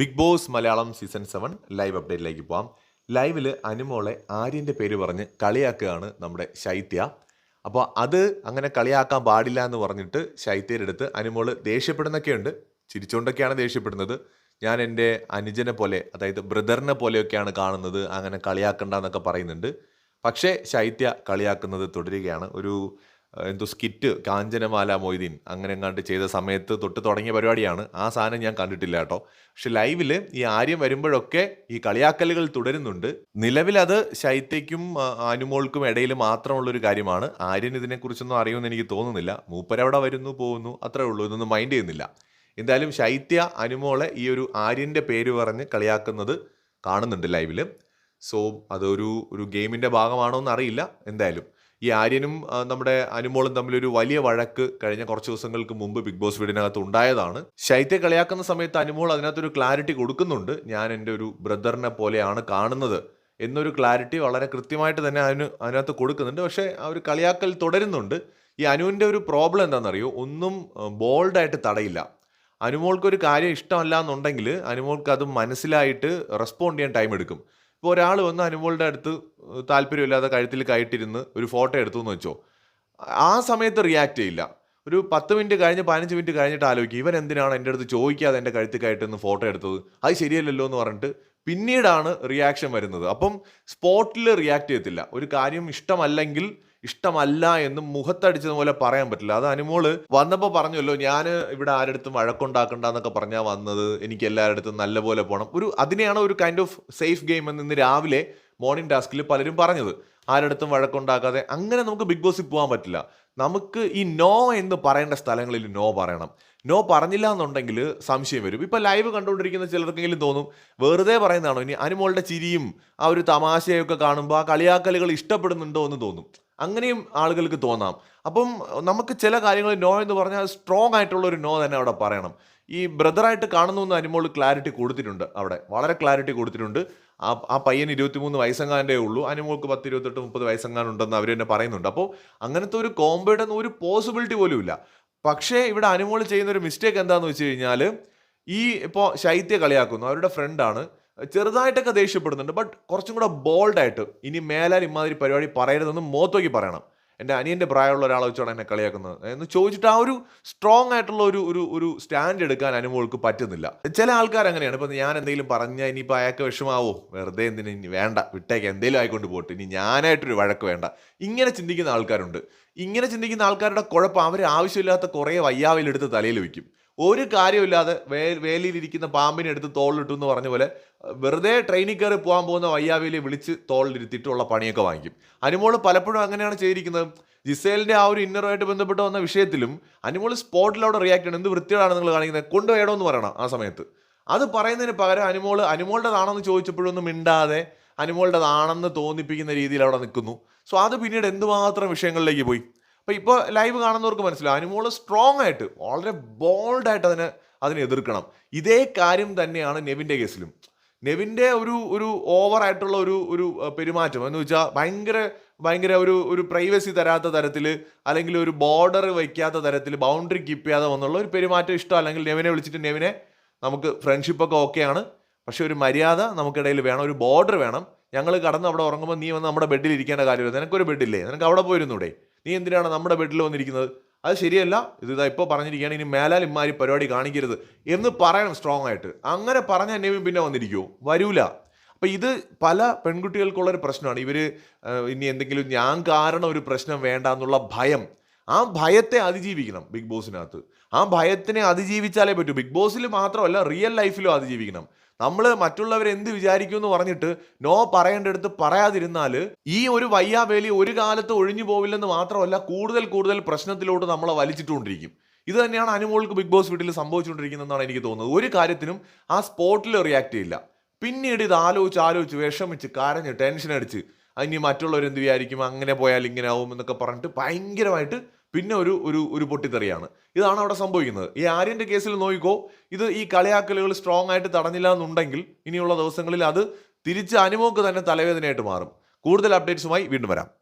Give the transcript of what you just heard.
Big Boss Malayalam season seven live അപ്ഡേറ്റിലേക്ക് പോവാം. ലൈവിൽ അനുമോളെ ആര്യന്റെ പേര് പറഞ്ഞ് കളിയാക്കുകയാണ് നമ്മുടെ ശൈത്യ. അപ്പോൾ അത് അങ്ങനെ കളിയാക്കാൻ പാടില്ല എന്ന് പറഞ്ഞിട്ട് ശൈത്യയുടെ അടുത്ത് അനുമോൾ ദേഷ്യപ്പെടുന്നൊക്കെയുണ്ട്. ചിരിച്ചുകൊണ്ടൊക്കെയാണ് ദേഷ്യപ്പെടുന്നത്. ഞാൻ എന്റെ അനുജനെ പോലെ അതായത് ബ്രദറിനെ പോലെയൊക്കെയാണ് കാണുന്നത്. അങ്ങനെ കളിയാക്കണ്ട എന്നൊക്കെ പറയുന്നുണ്ട്. പക്ഷേ ശൈത്യ കളിയാക്കുന്നത് തുടരുകയാണ്. ഒരു എന്തോ സ്കിറ്റ് കാഞ്ചനമാല മൊയ്തീൻ അങ്ങനെ എങ്ങാണ്ട് ചെയ്ത സമയത്ത് തൊട്ട് തുടങ്ങിയ പരിപാടിയാണ്. ആ സാധനം ഞാൻ കണ്ടിട്ടില്ല കേട്ടോ. പക്ഷെ ലൈവിൽ ഈ ആര്യം വരുമ്പോഴൊക്കെ ഈ കളിയാക്കലുകൾ തുടരുന്നുണ്ട്. നിലവിൽ അത് ശൈത്യയ്ക്കും അനുമോൾക്കും ഇടയിൽ മാത്രമുള്ളൊരു കാര്യമാണ്. ആര്യൻ ഇതിനെക്കുറിച്ചൊന്നും അറിയുമെന്ന് എനിക്ക് തോന്നുന്നില്ല. മൂപ്പരവിടെ വരുന്നു പോകുന്നു അത്രേ ഉള്ളൂ ഇതൊന്നും മൈൻഡ് ചെയ്യുന്നില്ല. എന്തായാലും ശൈത്യ അനുമോളെ ഈ ഒരു ആര്യന്റെ പേര് പറഞ്ഞ് കളിയാക്കുന്നത് കാണുന്നുണ്ട് ലൈവിൽ സോ അതൊരു ഒരു ഗെയിമിന്റെ ഭാഗമാണോ എന്ന് അറിയില്ല എന്തായാലും ഈ ആര്യനും നമ്മുടെ അനുമോളും തമ്മിലൊരു വലിയ വഴക്ക് കഴിഞ്ഞ കുറച്ച് ദിവസങ്ങൾക്ക് മുമ്പ് ബിഗ് ബോസ് വീടിനകത്ത് ഉണ്ടായതാണ്. ശൈത്യ കളിയാക്കുന്ന സമയത്ത് അനുമോൾ അതിനകത്തൊരു ക്ലാരിറ്റി കൊടുക്കുന്നുണ്ട്. ഞാൻ എന്റെ ഒരു ബ്രദറിനെ പോലെയാണ് കാണുന്നത് എന്നൊരു ക്ലാരിറ്റി വളരെ കൃത്യമായിട്ട് തന്നെ അതിന് അതിനകത്ത് കൊടുക്കുന്നുണ്ട്. പക്ഷേ ആ ഒരു കളിയാക്കൽ തുടരുന്നുണ്ട്. ഈ അനുവിന്റെ ഒരു പ്രോബ്ലം എന്താണെന്നറിയോ? ഒന്നും ബോൾഡായിട്ട് തടയില്ല. അനുമോൾക്കൊരു കാര്യം ഇഷ്ടമല്ല എന്നുണ്ടെങ്കിൽ അനുമോൾക്ക് അത് മനസ്സിലായിട്ട് റെസ്പോണ്ട് ചെയ്യാൻ ടൈം എടുക്കും ഇപ്പോൾ ഒരാൾ വന്ന് അനുമോളുടെ അടുത്ത് താല്പര്യമില്ലാതെ കഴുത്തിൽ കയറ്റിരുന്ന് ഒരു ഫോട്ടോ എടുത്തു എന്ന് വെച്ചോ. ആ സമയത്ത് റിയാക്ട് ചെയ്യില്ല. ഒരു പത്ത് മിനിറ്റ് കഴിഞ്ഞ് പതിനഞ്ച് മിനിറ്റ് കഴിഞ്ഞിട്ട് ആലോചിക്കും ഇവൻ എന്തിനാണ് എന്റെ അടുത്ത് ചോദിക്കാതെ എന്റെ കഴുത്തിൽ കയറ്റുന്ന ഫോട്ടോ എടുത്തത്? അത് ശരിയല്ലല്ലോ എന്ന് പറഞ്ഞിട്ട് പിന്നീടാണ് റിയാക്ഷൻ വരുന്നത്. അപ്പം സ്പോട്ടിൽ റിയാക്ട് ചെയ്യത്തില്ല. ഒരു കാര്യം ഇഷ്ടമല്ലെങ്കിൽ ഇഷ്ടമല്ല എന്നും മുഖത്തടിച്ചതുപോലെ പറയാൻ പറ്റില്ല. അത് അനുമോൾ വന്നപ്പോൾ പറഞ്ഞല്ലോ ഞാൻ ഇവിടെ ആരെടുത്തും വഴക്കുണ്ടാക്കണ്ട എന്നൊക്കെ പറഞ്ഞാൽ വന്നത്. എനിക്ക് എല്ലാവരുടെ നല്ലപോലെ പോകണം ഒരു അതിനെയാണ് ഒരു കൈൻഡ് ഓഫ് സേഫ് ഗെയിം എന്ന് ഇന്ന് രാവിലെ മോർണിംഗ് ടാസ്കിൽ പലരും പറഞ്ഞത്. ആരെടുത്തും വഴക്കുണ്ടാക്കാതെ അങ്ങനെ നമുക്ക് ബിഗ് ബോസിൽ പോകാൻ പറ്റില്ല. നമുക്ക് ഈ നോ എന്ന് പറയേണ്ട സ്ഥലങ്ങളിൽ നോ പറയണം. നോ പറഞ്ഞില്ല എന്നുണ്ടെങ്കിൽ സംശയം വരും. ഇപ്പം ലൈവ് കണ്ടുകൊണ്ടിരിക്കുന്ന ചിലർക്കെങ്കിലും തോന്നും വെറുതെ പറയുന്നതാണോ? ഇനി അനുമോളുടെ ചിരിയും ആ ഒരു തമാശയൊക്കെ കാണുമ്പോൾ ആ കളിയാക്കലുകൾ ഇഷ്ടപ്പെടുന്നുണ്ടോ എന്ന് തോന്നും. അങ്ങനെയും ആളുകൾക്ക് തോന്നാം. അപ്പം നമുക്ക് ചില കാര്യങ്ങൾ നോ എന്ന് പറഞ്ഞാൽ സ്ട്രോങ് ആയിട്ടുള്ള ഒരു നോ തന്നെ അവിടെ പറയണം. ഈ ബ്രദറായിട്ട് കാണുന്നു എന്ന് അനുമോൾ ക്ലാരിറ്റി കൊടുത്തിട്ടുണ്ട് അവിടെ. വളരെ ക്ലാരിറ്റി കൊടുത്തിട്ടുണ്ട്. ആ ആ പയ്യൻ ഇരുപത്തിമൂന്ന് വയസ്സെങ്ങാന്റെ ഉള്ളൂ. അനുമോൾക്ക് പത്ത് ഇരുപത്തെട്ട് മുപ്പത് വയസ്സെങ്ങാനുണ്ടെന്ന് അവർ തന്നെ പറയുന്നുണ്ട്. അപ്പോൾ അങ്ങനത്തെ ഒരു കോംബോയുടെ ഒരു പോസിബിലിറ്റി പോലും ഇല്ല. പക്ഷേ ഇവിടെ അനുമോൾ ചെയ്യുന്ന ഒരു മിസ്റ്റേക്ക് എന്താണെന്ന് വെച്ച് കഴിഞ്ഞാൽ ഈ ഇപ്പോൾ ശൈത്യ കളിയാക്കുന്നു. അവരുടെ ഫ്രണ്ടാണ് ചെറുതായിട്ടൊക്കെ ദേഷ്യപ്പെടുന്നുണ്ട് ബട്ട് കുറച്ചും കൂടെ ബോൾഡായിട്ട് ഇനി മേലാൽ ഇമാതിരി പരിപാടി പറയരുതെന്ന് മോത്തോക്കി പറയണം. എന്റെ അനിയന്റെ പ്രായമുള്ള ഒരാളെ വെച്ചാണ് എന്നെ കളിയാക്കുന്നത്. എന്ന് ചോദിച്ചിട്ട് ആ ഒരു സ്ട്രോങ് ആയിട്ടുള്ള ഒരു ഒരു ഒരു സ്റ്റാൻഡ് എടുക്കാൻ അനുമോൾക്ക് പറ്റുന്നില്ല. ചില ആൾക്കാർ അങ്ങനെയാണ്. ഇപ്പം ഞാൻ എന്തെങ്കിലും പറഞ്ഞാൽ ഇനിയിപ്പോൾ അയാൾക്ക് വിഷമാവോ? വെറുതെ എന്തിനു ഇനി വേണ്ട വിട്ടേക്ക് എന്തെങ്കിലും ആയിക്കൊണ്ട് പോട്ടെ. ഇനി ഞാനായിട്ടൊരു വഴക്ക് വേണ്ട. ഇങ്ങനെ ചിന്തിക്കുന്ന ആൾക്കാരുണ്ട്. ഇങ്ങനെ ചിന്തിക്കുന്ന ആൾക്കാരുടെ കുഴപ്പം അവർ ആവശ്യമില്ലാത്ത കുറേ വയ്യാവിലെടുത്ത് തലയിൽ വെക്കും. ഒരു കാര്യമില്ലാതെ വേ വേലിയിലിരിക്കുന്ന പാമ്പിനെടുത്ത് തോളിലിട്ടു എന്ന് പറഞ്ഞ പോലെ വെറുതെ ട്രെയിനിൽ കയറി പോകാൻ പോകുന്ന വയ്യാവിലെ വിളിച്ച് തോളിലിരുത്തിയിട്ടുള്ള പണിയൊക്കെ വാങ്ങിക്കും. അനുമോൾ പലപ്പോഴും അങ്ങനെയാണ് ചെയ്തിരിക്കുന്നത്. ജിസേലിന്റെ ആ ഒരു ഇന്നറുമായിട്ട് ബന്ധപ്പെട്ട് വന്ന വിഷയത്തിലും അനുമോൾ സ്പോട്ടിൽ അവിടെ റിയാക്ട് ചെയ്യണം എന്ത് വൃത്തികളാണ് നിങ്ങൾ കാണിക്കുന്നത്? കൊണ്ടുപോയടോ എന്ന് പറയണം ആ സമയത്ത്. അത് പറയുന്നതിന് പകരം അനുമോൾ അനുമോളുടേതാണെന്ന് ചോദിച്ചപ്പോഴൊന്നും മിണ്ടാതെ അനുമോളുടേതാണെന്ന് തോന്നിപ്പിക്കുന്ന രീതിയിൽ അവിടെ നിൽക്കുന്നു. സോ അത് പിന്നീട് എന്തുമാത്രം വിഷയങ്ങളിലേക്ക് പോയി? അപ്പോൾ ഇപ്പോൾ ലൈവ് കാണുന്നവർക്ക് മനസ്സിലാവും. അനുമോൾ സ്ട്രോങ് ആയിട്ട് വളരെ ബോൾഡായിട്ട് അതിനെ അതിനെ എതിർക്കണം. ഇതേ കാര്യം തന്നെയാണ് നെവിന്റെ കേസിലും. നെവിന്റെ ഒരു ഒരു ഓവർ ആയിട്ടുള്ള ഒരു ഒരു പെരുമാറ്റം എന്ന് വെച്ചാൽ ഭയങ്കര ഭയങ്കര ഒരു ഒരു പ്രൈവസി തരാത്ത തരത്തിൽ അല്ലെങ്കിൽ ഒരു ബോർഡർ വയ്ക്കാത്ത തരത്തിൽ ബൗണ്ടറി കീപ്പ് ചെയ്യാതെ വന്നുള്ള ഒരു പെരുമാറ്റം ഇഷ്ടം അല്ലെങ്കിൽ നെവിനെ വിളിച്ചിട്ട് നെവിനെ നമുക്ക് ഫ്രണ്ട്ഷിപ്പൊക്കെ ഓക്കെയാണ് പക്ഷേ ഒരു മര്യാദ നമുക്കിടയിൽ വേണം ഒരു ബോർഡർ വേണം. ഞങ്ങൾ കടന്ന് അവിടെ ഉറങ്ങുമ്പോൾ നീ വന്ന് നമ്മുടെ ബെഡിൽ ഇരിക്കേണ്ട കാര്യമില്ല. നിനക്കൊരു ബെഡില്ലേ നിനക്ക് അവിടെ പോയിരുന്നൂടെ? നീ എന്തിനാണ് നമ്മുടെ ബെഡിൽ വന്നിരിക്കുന്നത്? അത് ശരിയല്ല. ഇത് ഇതാ ഇപ്പോൾ പറഞ്ഞിരിക്കുകയാണ്. ഇനി മേലാൽ ഇമാരി പരിപാടി കാണിക്കരുത് എന്ന് പറയണം സ്ട്രോങ് ആയിട്ട്. അങ്ങനെ പറഞ്ഞ എന്നെയും പിന്നെ വന്നിരിക്കുമോ വരൂല. അപ്പം ഇത് പല പെൺകുട്ടികൾക്കുള്ളൊരു പ്രശ്നമാണ്. ഇവർ ഇനി എന്തെങ്കിലും ഞാൻ കാരണം ഒരു പ്രശ്നം വേണ്ട എന്നുള്ള ഭയം. ആ ഭയത്തെ അതിജീവിക്കണം ബിഗ് ബോസിനകത്ത്. ആ ഭയത്തിനെ അതിജീവിച്ചാലേ പറ്റൂ. ബിഗ് ബോസിൽ മാത്രമല്ല റിയൽ ലൈഫിലും അതിജീവിക്കണം. നമ്മൾ മറ്റുള്ളവർ എന്ത് വിചാരിക്കും എന്ന് പറഞ്ഞിട്ട് നോ പറയേണ്ടടുത്ത് പറയാതിരുന്നാൽ ഈ ഒരു വയ്യാവേലി ഒരു കാലത്ത് ഒഴിഞ്ഞു പോവില്ലെന്ന് മാത്രമല്ല കൂടുതൽ കൂടുതൽ പ്രശ്നത്തിലോട്ട് നമ്മളെ വലിച്ചിട്ടുകൊണ്ടിരിക്കും. ഇത് തന്നെയാണ് അനുമോൾക്ക് ബിഗ് ബോസ് വീട്ടിൽ സംഭവിച്ചുകൊണ്ടിരിക്കുന്നതെന്നാണ് എനിക്ക് തോന്നുന്നത്. ഒരു കാര്യത്തിനും ആ സ്പോട്ടിൽ റിയാക്ട് ചെയ്യില്ല. പിന്നീട് ഇത് ആലോചിച്ച് ആലോചിച്ച് വിഷമിച്ച് കരഞ്ഞ് ടെൻഷൻ അടിച്ച് അതിന് മറ്റുള്ളവരെന്ത് വിചാരിക്കും? അങ്ങനെ പോയാൽ ഇങ്ങനെ ആവും എന്നൊക്കെ പറഞ്ഞിട്ട് ഭയങ്കരമായിട്ട് പിന്നെ ഒരു ഒരു ഒരു പൊട്ടിത്തെറിയാണ്. ഇതാണ് അവിടെ സംഭവിക്കുന്നത്. ഈ ആര്യന്റെ കേസിൽ നോക്കിക്കോ ഇത് ഈ കളിയാക്കലുകൾ സ്ട്രോങ് ആയിട്ട് തടഞ്ഞില്ല എന്നുണ്ടെങ്കിൽ ഇനിയുള്ള ദിവസങ്ങളിൽ അത് തിരിച്ച് അനുമോക്ക് തന്നെ തലവേദനയായിട്ട് മാറും. കൂടുതൽ അപ്ഡേറ്റ്സുമായി വീണ്ടും വരാം.